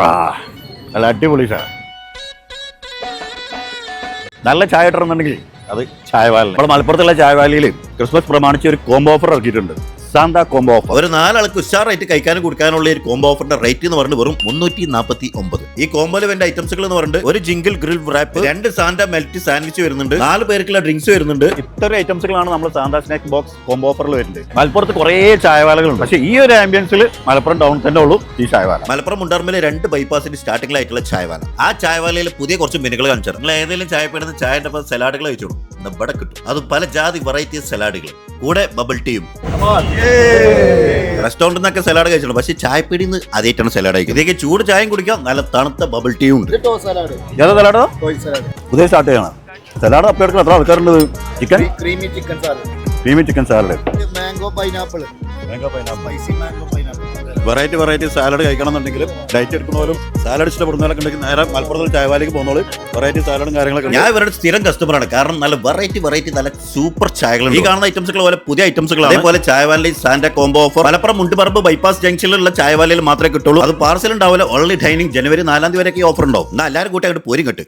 ആ നല്ല അടിപൊളി ചായ. നല്ല ചായ ഇട്ടിരുന്നുണ്ടെങ്കിൽ അത് ചായവാലി നമ്മുടെ മലപ്പുറത്തുള്ള ചായവാലിയിൽ ക്രിസ്മസ് പ്രമാണിച്ച് ഒരു കോംബോ ഓഫർ ഇറക്കിയിട്ടുണ്ട്. സാന്താ കോംബോ ഓഫർ ഒരു നാലാൾക്ക് ഉഷാറായിട്ട് കഴിക്കാനും കൊടുക്കാനുള്ള ഒരു കോംബോ ഓഫറിന്റെ റേറ്റ് എന്ന് പറഞ്ഞു വെറും മുന്നൂറ്റി നാൽപ്പത്തി ഒമ്പത് ഈ കോംബോയിൽ വേണ്ട ഐറ്റംസുകൾ എന്ന് പറഞ്ഞിട്ട് ഒരു ജിങ്കിൾ ഗ്രിൽ റാപ്പ് രണ്ട് സാന്ത മെൽറ്റ് സാൻഡ്വിച്ച് വരുന്നുണ്ട്. നാല് പേർക്കുള്ള ഡ്രിങ്ക്സ് വരുന്നുണ്ട്. ഇത്തരം ഐറ്റംസുകളാണ് നമ്മൾ സാന്താ സ്നാക്ക് ബോക്സ് കോംബോ ഓഫറിൽ വരുന്നത്. മലപ്പുറത്ത് കുറേ ചായവാലകളുണ്ട്. പക്ഷേ ഈ ഒരു ആംബിയൻസിൽ മലപ്പുറം ടൗൺ തന്നെ ഉള്ളൂ ഈ ചായവാല. മലപ്പുറം മുണ്ടാർമയിലെ രണ്ട് ബൈപ്പാസിന്റെ സ്റ്റാർട്ടിംഗിലായിട്ടുള്ള ചായവാല. ആ ചായവാലയിൽ പുതിയ കുറച്ച് മെനുകൾ കാണിച്ചു നിങ്ങൾ ഏതെങ്കിലും ചായ പേടുന്ന ചായ സലാഡുകൾ കഴിച്ചോളൂ. ഇവിടെ കിട്ടും. അത് പല ജാതി വെറൈറ്റി സലാഡുകൾ. കൂടെ ബബിൾ ടീയും റെസ്റ്റോറന്റിൽ നിന്നൊക്കെ സലാഡ് കഴിച്ചിട്ടുണ്ട്. പക്ഷേ ചായപ്പീടിയിൽ നിന്ന് അതേറ്റാണ് സലാഡ് കഴിക്കുന്നത്. ഇതൊക്കെ ചൂട് ചായയും കുടിക്കാം. നല്ല തണുത്ത ബബിൾ ടീയും ഉണ്ട്. ടോ സലാഡ്. പുതിയ സ്റ്റാർട്ട് ചെയ്യണം. സലാഡ് അപ്പം എടുക്കണം എത്ര ആൾക്കാരുണ്ട് chicken creamy chicken salad creamy chicken salad mango pineapple spicy mango pineapple variety variety salad കഴിക്കണമെന്നുണ്ടെങ്കിലും diet എടുക്കുന്നവരും സാലഡ് ഇഷ്ടപ്പെടുന്നവരൊക്കെ ഉണ്ടെങ്കിൽ നേരെ മലപ്പുറത്തിൽ ചായവാലേക്ക് പോകുന്നത് വെറൈറ്റി സാലഡും കാര്യങ്ങളൊക്കെ ഞാൻ ഇവരുടെ സ്ഥിരം കസ്റ്റമറാണ് കാരണം നല്ല വെറൈറ്റി വെറൈറ്റി നല്ല സൂപ്പർ ചായകളുണ്ട്. ഈ കാണുന്ന ഐറ്റംസുകൾ പോലെ പുതിയ ഐറ്റംസുകളാണ് അതേപോലെ Chayavali Santa combo offer Malappuram Mundupparamba bypass ജംഗ്ഷനിലുള്ള ചായവാലയിൽ മാത്രമേ കിട്ടുള്ളൂ. അത് പാർസൽ ഉണ്ടാവില്ല. ഓൺലി ഡൈനിങ് ജനുവരി നാലാം തീയതി വരെയൊക്കെ ഓഫർ ഉണ്ടാവും. എന്നാൽ എല്ലാവരും കൂട്ടി അങ്ങോട്ട് പോരും കെട്ട്